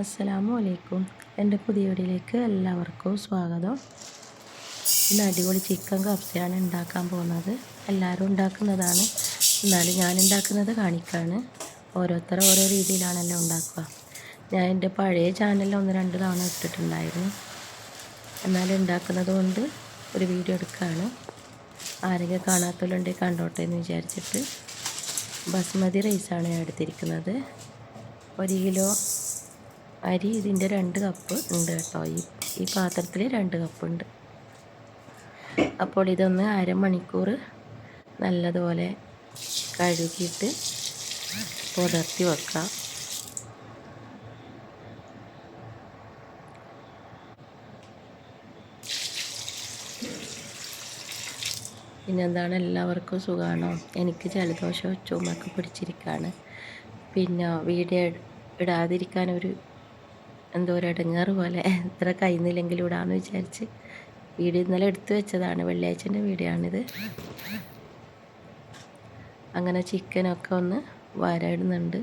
അസ്സലാമു അലൈക്കും. എന്റെ പുതിയ വീടിലേക്ക് എല്ലാവർക്കും സ്വാഗതം. ഇന്ന് അടിപൊളി ചിക്കൻ കപ്സയാണ് ഉണ്ടാക്കാൻ പോകുന്നത് എല്ലാവരും ഉണ്ടാക്കുന്നതാണ്. എന്നാലും ഞാൻ ഉണ്ടാക്കുന്നത് കാണിക്കാണ്. ഓരോരുത്തർ ഓരോ രീതിയിലാണല്ലോ ഉണ്ടാക്കുക. ഞാൻ എന്റെ പഴയ ചാനലിൽ ഒന്ന് രണ്ട് തവണ ഇട്ടിട്ടുണ്ടായിരുന്നു. എന്നാലും ഉണ്ടാക്കുന്നത് കൊണ്ട് ഒരു വീഡിയോ എടുക്കുകയാണ്. ആരെങ്കിലും കാണാത്തവരുണ്ടെങ്കിൽ കണ്ടോട്ടെ എന്ന് വിചാരിച്ചിട്ട്. ബസ്മതി റൈസാണ് ഞാൻ എടുത്തിരിക്കുന്നത്. ഒരു കിലോ അരി ഇതിന്റെ രണ്ട് കപ്പ് ഉണ്ട് കേട്ടോ. ഈ ഈ പാത്രത്തിൽ രണ്ട് കപ്പുണ്ട് അപ്പോൾ ഇതൊന്ന് അരമണിക്കൂർ നല്ലതുപോലെ കഴുകിയിട്ട് പുതർത്തി വെക്കാം. പിന്നെന്താണ് എല്ലാവർക്കും സുഖമാണോ എനിക്ക് ജലദോഷവും ചുമക്ക് പിടിച്ചിരിക്കുകയാണ് പിന്നെ വീഡിയോ ഇടാതിരിക്കാൻ ഒരു എന്തോ ഒരു ഇടങ്ങാറ് പോലെ. എത്ര കഴിയുന്നില്ലെങ്കിലും ഇടാമെന്ന് വിചാരിച്ച് വീഡിയോ ഇന്നലെ എടുത്തു വെച്ചതാണ്. വെള്ളിയാഴ്ചന്റെ വീഡിയോ ആണിത് അങ്ങനെ ചിക്കനൊക്കെ ഒന്ന് വരയിടുന്നുണ്ട്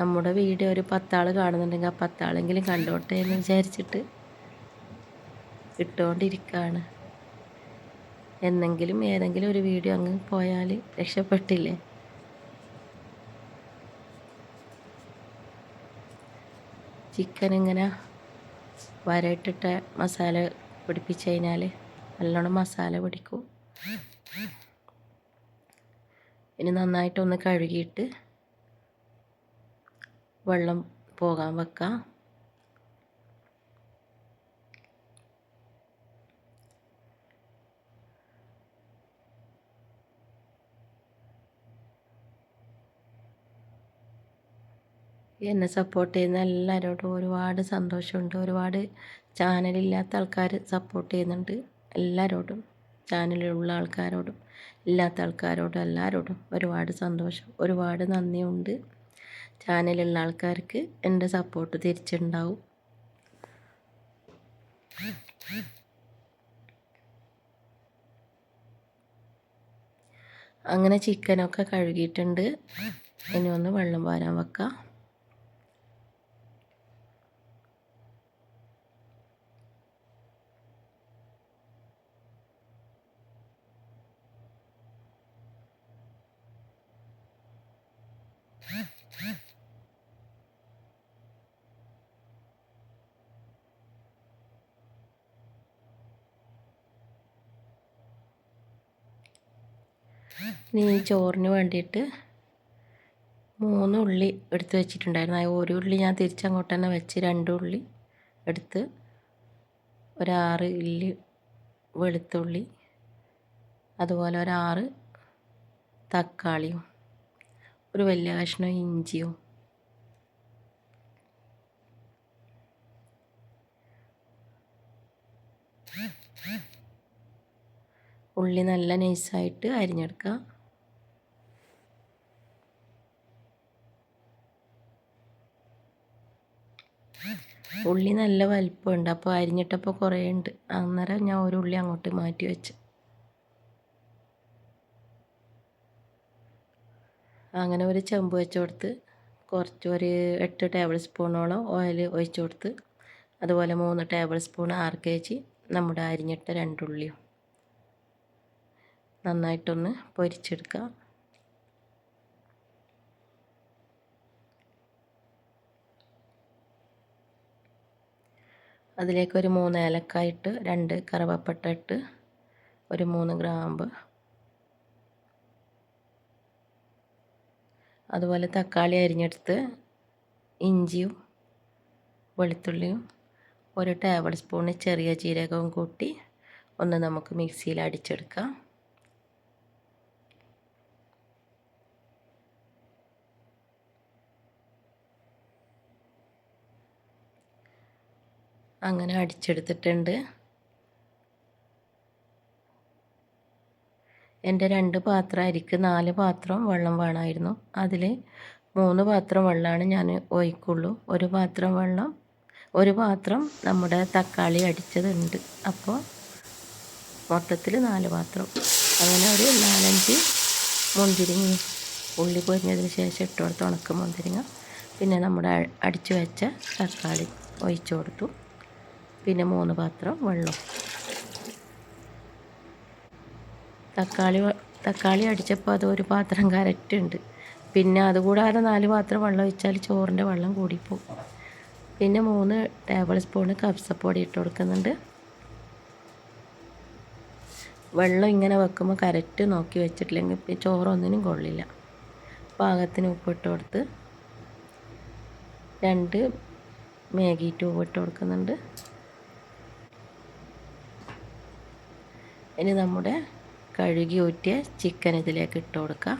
നമ്മുടെ വീഡിയോ ഒരു പത്താൾ കാണുന്നുണ്ടെങ്കിൽ ആ പത്താളെങ്കിലും കണ്ടോട്ടെ എന്ന് വിചാരിച്ചിട്ട് ഇട്ടുകൊണ്ടിരിക്കുകയാണ് എന്നെങ്കിലും ഏതെങ്കിലും ഒരു വീഡിയോ അങ്ങ് പോയാൽ രക്ഷപ്പെട്ടില്ലേ? ചിക്കൻ ഇങ്ങനെ വരയിട്ടിട്ട മസാല പിടിപ്പിച്ച് കഴിഞ്ഞാൽ നല്ലോണം മസാല പിടിക്കും. ഇനി നന്നായിട്ടൊന്ന് കഴുകിയിട്ട് വെള്ളം പോകാൻ വെക്കാം. എന്നെ സപ്പോർട്ട് ചെയ്യുന്ന എല്ലാവരോടും ഒരുപാട് സന്തോഷമുണ്ട്. ഒരുപാട് ചാനലില്ലാത്ത ആൾക്കാർ സപ്പോർട്ട് ചെയ്യുന്നുണ്ട്. എല്ലാവരോടും ചാനലിലുള്ള ആൾക്കാരോടും ഇല്ലാത്ത ആൾക്കാരോടും എല്ലാവരോടും ഒരുപാട് സന്തോഷം. ഒരുപാട് നന്ദിയുണ്ട്. ചാനലുള്ള ആൾക്കാർക്ക് എന്റെ സപ്പോർട്ട് തിരിച്ചുണ്ടാവും. അങ്ങനെ ചിക്കനൊക്കെ കഴുകിയിട്ടുണ്ട്. ഇനി ഒന്ന് വെള്ളം വാരാൻ വെക്കാം. ഇനി ചോറിന് വേണ്ടിയിട്ട് മൂന്ന് ഉള്ളി എടുത്ത് വെച്ചിട്ടുണ്ടായിരുന്നു. ഒരു ഉള്ളി ഞാൻ തിരിച്ചങ്ങോട്ട് തന്നെ വെച്ച് രണ്ട് ഉള്ളി എടുത്ത് ഒരാറ് ഇല്ലി വെളുത്തുള്ളി അതുപോലെ ഒരാറ് തക്കാളിയും ഒരു വലിയ കഷ്ണം ഇഞ്ചിയും ഉള്ളി നല്ല നൈസായിട്ട് അരിഞ്ഞെടുക്കുക. ഉള്ളി നല്ല വലിപ്പമുണ്ട്. അപ്പോൾ അരിഞ്ഞിട്ടപ്പോൾ കുറേ ഉണ്ട് അന്നേരം ഞാൻ ഒരു ഉള്ളി അങ്ങോട്ട് മാറ്റി വെച്ച്. അങ്ങനെ ഒരു ചെമ്പ് വെച്ച് കൊടുത്ത് കുറച്ച് ഒരു എട്ട് ടേബിൾ സ്പൂണോളം ഓയിൽ ഒഴിച്ച് കൊടുത്ത് അതുപോലെ മൂന്ന് tablespoon R K G നമ്മുടെ അരിഞ്ഞിട്ട രണ്ടുള്ളിയും നന്നായിട്ടൊന്ന് പൊരിച്ചെടുക്കുക അതിലേക്ക് ഒരു മൂന്ന് ഏലക്കായിട്ട് രണ്ട് കറുവപ്പട്ട ഇട്ട് ഒരു മൂന്ന് ഗ്രാമ്പ്. അതുപോലെ തക്കാളി അരിഞ്ഞെടുത്ത് ഇഞ്ചിയും വെളുത്തുള്ളിയും ഒരു ടേബിൾ സ്പൂണ് ചെറിയ ജീരകവും കൂട്ടി ഒന്ന് നമുക്ക് മിക്സിയിൽ അടിച്ചെടുക്കാം. അങ്ങനെ അടിച്ചെടുത്തിട്ടുണ്ട്. എന്റെ രണ്ട് പാത്രം അരിക്ക് നാല് പാത്രം വെള്ളം വേണമായിരുന്നു. അതിൽ മൂന്ന് പാത്രം വെള്ളമാണ് ഞാൻ ഒഴിക്കുള്ളൂ. ഒരു പാത്രം വെള്ളം ഒരു പാത്രം നമ്മുടെ തക്കാളി അടിച്ചതുണ്ട്. അപ്പോൾ മൊത്തത്തിൽ നാല് പാത്രം. അങ്ങനെ ഒരു നാലഞ്ച് മുന്തിരിങ്ങ ഉള്ളി പൊരിഞ്ഞതിന് ശേഷം ഇട്ട് കൊടുത്ത് ഉണക്ക മുന്തിരിങ്ങ. പിന്നെ നമ്മുടെ അടിച്ചു വെച്ച തക്കാളി ഒഴിച്ചു കൊടുത്തു. പിന്നെ മൂന്ന് പാത്രം വെള്ളം. തക്കാളി തക്കാളി അടിച്ചപ്പോൾ അത് ഒരു പാത്രം കരറ്റ് ഉണ്ട് പിന്നെ അതുകൂടാതെ നാല് പാത്രം വെള്ളം ഒഴിച്ചാൽ ചോറിന്റെ വെള്ളം കൂടിപ്പോവും. പിന്നെ മൂന്ന് ടേബിൾ സ്പൂണ് കപ്സപ്പൊടി ഇട്ട് കൊടുക്കുന്നുണ്ട്. വെള്ളം ഇങ്ങനെ വെക്കുമ്പോൾ കരറ്റ് നോക്കി വെച്ചിട്ടില്ലെങ്കിൽ ചോറൊന്നിനും കൊള്ളില്ല. പാകത്തിന് ഉപ്പിട്ട് കൊടുത്ത് രണ്ട് മാഗി ട്യൂബ് ഇട്ട് കൊടുക്കുന്നുണ്ട്. ഇനി നമ്മുടെ കഴുകി ഊറ്റിയ ചിക്കൻ ഇതിലേക്ക് ഇട്ട് കൊടുക്കാം.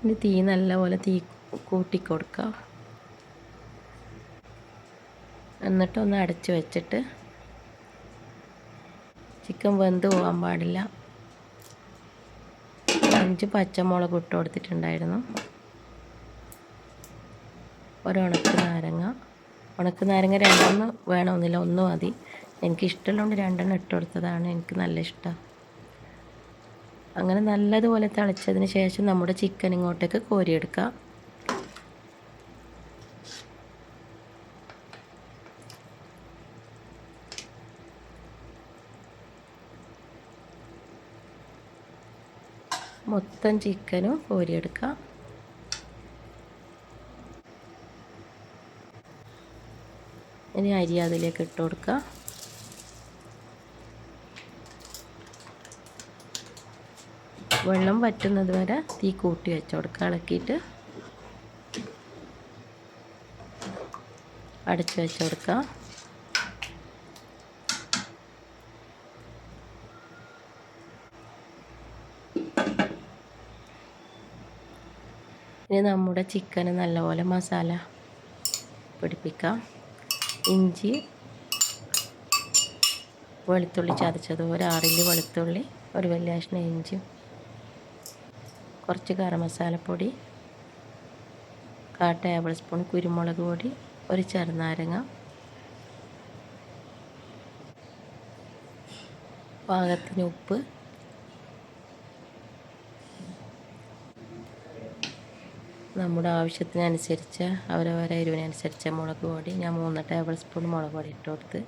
ഇനി തീ നല്ലപോലെ തീ കൂട്ടി കൊടുക്കുക എന്നിട്ട് ഒന്ന് അടച്ച് വെച്ചിട്ട് ചിക്കൻ വെന്ത് പോകാൻ പാടില്ല. അഞ്ച് പച്ചമുളക് ഇട്ട് കൊടുത്തിട്ടുണ്ടായിരുന്നു. ഒരു ഉണക്ക് നാരങ്ങ. ഉണക്ക് നാരങ്ങ രണ്ടെണ്ണം വേണമെന്നില്ല ഒന്ന് മതി. എനിക്ക് ഇഷ്ടമുള്ളതുകൊണ്ട് രണ്ടെണ്ണം ഇട്ട് കൊടുത്തതാണ് എനിക്ക് നല്ല ഇഷ്ടം. അങ്ങനെ നല്ലതുപോലെ തിളച്ചതിന് ശേഷം നമ്മുടെ ചിക്കൻ ഇങ്ങോട്ടേക്ക് കോരിയെടുക്കാം. മൊത്തം ചിക്കനും കോരിയെടുക്കാം. ഇനി അരി അതിലേക്ക് ഇട്ട് കൊടുക്കുക വെള്ളം വറ്റുന്നത് വരെ തീ കൂട്ടി വെച്ച് കൊടുക്കുക ഇളക്കിയിട്ട് അടച്ചു വെച്ച് കൊടുക്കുക ഇനി നമ്മുടെ ചിക്കന് നല്ലപോലെ മസാല പിടിപ്പിക്കാം. ഇഞ്ചി വെളുത്തുള്ളി ചതച്ചത് ഒരു ആറിൽ വെളുത്തുള്ളി ഒരു വലിയ ഇഞ്ചി കുറച്ച് ഗരം മസാലപ്പൊടി കാ ടേബിൾ സ്പൂൺ കുരുമുളക് പൊടി ഒരു ചെറുനാരങ്ങ പാകത്തിന് ഉപ്പ് നമ്മുടെ ആവശ്യത്തിനനുസരിച്ച് അവരവരെ എരിവിനനുസരിച്ച് മുളക് പൊടി ഞാൻ മൂന്ന് ടേബിൾ സ്പൂൺ മുളക് പൊടി ഇട്ട് കൊടുത്ത്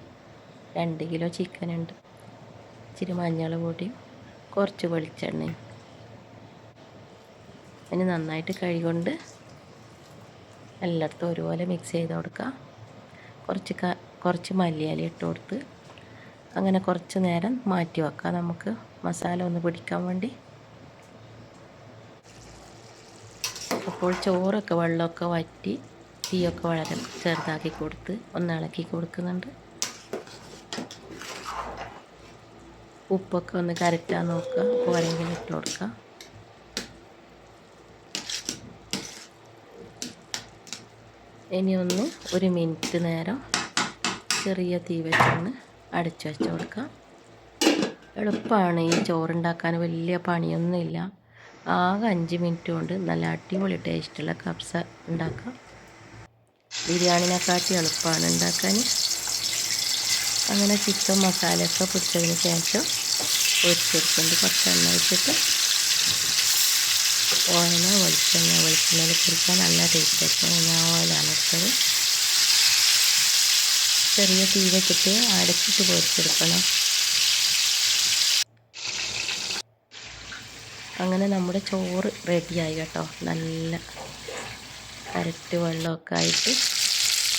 രണ്ട് കിലോ ചിക്കൻ ഉണ്ട്. ഇച്ചിരി മഞ്ഞൾ പൊടിയും കുറച്ച് വെളിച്ചെണ്ണയും. അതിന് നന്നായിട്ട് കഴുകൊണ്ട് എല്ലായിടത്തും ഒരുപോലെ മിക്സ് ചെയ്ത് കൊടുക്കുക കുറച്ച് കുറച്ച് മല്ലിയാലി ഇട്ട് കൊടുത്ത് അങ്ങനെ കുറച്ച് നേരം മാറ്റി വെക്കാം. നമുക്ക് മസാല ഒന്ന് പിടിക്കാൻ വേണ്ടി അപ്പോൾ ചോറൊക്കെ വെള്ളമൊക്കെ വറ്റി തീയൊക്കെ വളരെ ചെറുതാക്കി കൊടുത്ത് ഒന്ന് ഇളക്കി കൊടുക്കുന്നുണ്ട്. ഉപ്പൊക്കെ ഒന്ന് കരറ്റാൻ നോക്കുക. പോരെങ്കിലും ഇട്ട് കൊടുക്കുക ഇനി ഒന്ന് ഒരു മിനിറ്റ് നേരം ചെറിയ തീ വെച്ചൊന്ന് അടച്ചു വെച്ച് കൊടുക്കാം. എളുപ്പമാണ് ഈ ചോറുണ്ടാക്കാൻ. വലിയ പണിയൊന്നുമില്ല. ആകെ അഞ്ച് മിനിറ്റ് കൊണ്ട് നല്ല അടിപൊളി ടേസ്റ്റുള്ള കബ്സ ഉണ്ടാക്കാം. ബിരിയാണിനെക്കാട്ടി എളുപ്പമാണ് ഉണ്ടാക്കാൻ. അങ്ങനെ ചിക്കൻ മസാലയൊക്കെ പൊടിച്ചതിന് ശേഷം പൊരിച്ചെടുക്കുന്നുണ്ട് കുറച്ച് എണ്ണ വെച്ചിട്ട് ഓയില വെളിച്ചെണ്ണ വെളിച്ചെണ്ണയിൽ പൊരിക്കാൻ നല്ല ടേസ്റ്റ് ആയിരിക്കും. ഞാൻ ഓയിലാണ് എടുത്തത്. ചെറിയ തീ വെച്ചിട്ട് അടച്ചിട്ട് പൊരിച്ചെടുക്കണം. അങ്ങനെ നമ്മുടെ ചോറ് റെഡിയായി കേട്ടോ. നല്ല കരറ്റ് വെള്ളമൊക്കെ ആയിട്ട്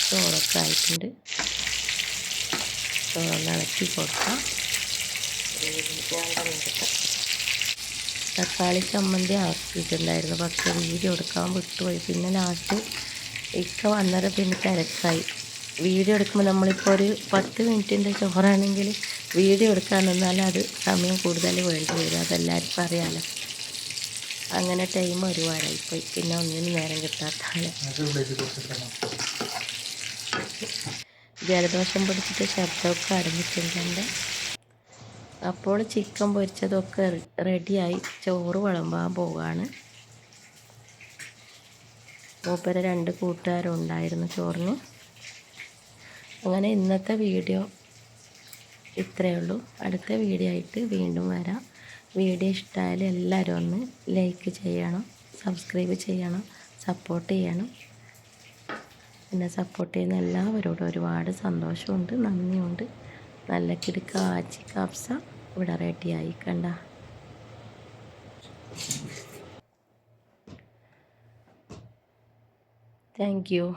ചോറൊക്കെ ആയിട്ടുണ്ട്. ചോറൊന്ന് ഇളക്കി കൊടുക്കാം. തക്കാളി ചമ്മന്തി ആക്കിയിട്ടുണ്ടായിരുന്നു. പക്ഷേ വീഡിയോ എടുക്കാൻ വിട്ടുപോയി. പിന്നെ ലാസ്റ്റ് ഇക്ക വന്നേരം പിന്നെ തിരക്കായി. വീഡിയോ എടുക്കുമ്പോൾ നമ്മളിപ്പോൾ ഒരു പത്ത് മിനിറ്റിന്റെ ചോറാണെങ്കിൽ വീഡിയോ എടുക്കാൻ നിന്നാൽ അത് സമയം കൂടുതൽ വേണ്ടി വരും. അതെല്ലാവർക്കും അറിയാമല്ലോ അങ്ങനെ ടൈം ഒരുപാടായിപ്പോയി പിന്നെ ഒന്നിനും നേരം കിട്ടാത്താണ് ജലദോഷം പിടിച്ചിട്ട് ശബ്ദമൊക്കെ ആരംഭിച്ചിട്ടുണ്ട് അപ്പോൾ ചിക്കൻ പൊരിച്ചതൊക്കെ റെഡിയായി ചോറ് വിളമ്പാൻ പോവുകയാണ് മൂപ്പര രണ്ട് കൂട്ടുകാരും ഉണ്ടായിരുന്നു ചോറിന്. അങ്ങനെ ഇന്നത്തെ വീഡിയോ ഇത്രയേ ഉള്ളൂ. അടുത്ത വീഡിയോ ആയിട്ട് വീണ്ടും വരാം. വീഡിയോ ഇഷ്ടമായാലും എല്ലാവരും ഒന്ന് ലൈക്ക് ചെയ്യണം സബ്സ്ക്രൈബ് ചെയ്യണം സപ്പോർട്ട് ചെയ്യണം. എന്നെ സപ്പോർട്ട് ചെയ്യുന്ന എല്ലാവരോടും ഒരുപാട് സന്തോഷമുണ്ട് നന്ദിയുണ്ട്. നല്ല കിടുക്ക ആച്ചി കപ്സ ഇവിടെ റെഡിയായി കണ്ട താങ്ക് യു